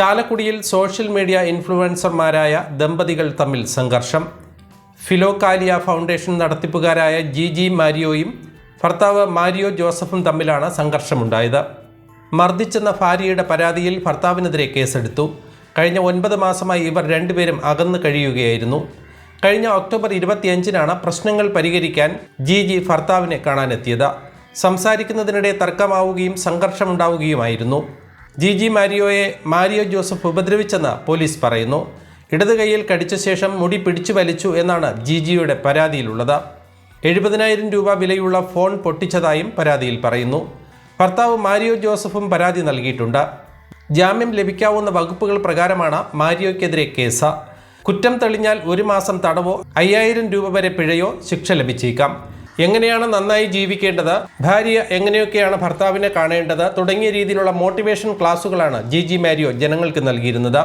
ചാലക്കുടിയിൽ social media ഇൻഫ്ലുവൻസർമാരായ ദമ്പതികൾ തമ്മിൽ സംഘർഷം. ഫിലോകാലിയ ഫൗണ്ടേഷൻ നടത്തിപ്പുകാരായ ജി ജി മാരിയോയും ഭർത്താവ് മാരിയോ ജോസഫും തമ്മിലാണ് സംഘർഷമുണ്ടായത്. മർദ്ദിച്ചെന്ന ഭാര്യയുടെ പരാതിയിൽ ഭർത്താവിനെതിരെ കേസെടുത്തു. കഴിഞ്ഞ ഒൻപത് മാസമായി ഇവർ രണ്ടുപേരും അകന്നു കഴിയുകയായിരുന്നു. കഴിഞ്ഞ ഒക്ടോബർ ഇരുപത്തിയഞ്ചിനാണ് പ്രശ്നങ്ങൾ പരിഹരിക്കാൻ ജി ജി ഭർത്താവിനെ കാണാനെത്തിയത്. സംസാരിക്കുന്നതിനിടെ തർക്കമാവുകയും സംഘർഷമുണ്ടാവുകയുമായിരുന്നു. ജി ജി മാരിയോയെ മാരിയോ ജോസഫ് ഉപദ്രവിച്ചെന്ന് പോലീസ് പറയുന്നു. ഇടത് കൈയിൽ കടിച്ച ശേഷം മുടി പിടിച്ചു വലിച്ചു എന്നാണ് ജി ജിയുടെ പരാതിയിലുള്ളത്. എഴുപതിനായിരം രൂപ വിലയുള്ള ഫോൺ പൊട്ടിച്ചതായും പരാതിയിൽ പറയുന്നു. ഭർത്താവ് മാരിയോ ജോസഫും പരാതി നൽകിയിട്ടുണ്ട്. ജാമ്യം ലഭിക്കാവുന്ന വകുപ്പുകൾ പ്രകാരമാണ് മാരിയോയ്ക്കെതിരെ കേസ്. കുറ്റം തെളിഞ്ഞാൽ ഒരു മാസം തടവോ അയ്യായിരം രൂപ വരെ പിഴയോ ശിക്ഷ ലഭിച്ചേക്കാം. എങ്ങനെയാണ് നന്നായി ജീവിക്കേണ്ടത്? ഭാര്യ എങ്ങനെയൊക്കെയാണ് ഭർത്താവിനെ കാണേണ്ടത്? തുടങ്ങിയ രീതിയിലുള്ള മോട്ടിവേഷൻ ക്ലാസുകളാണ് ജി ജി മാരിയോ ജനങ്ങൾക്ക് നൽകിയിരുന്നത്.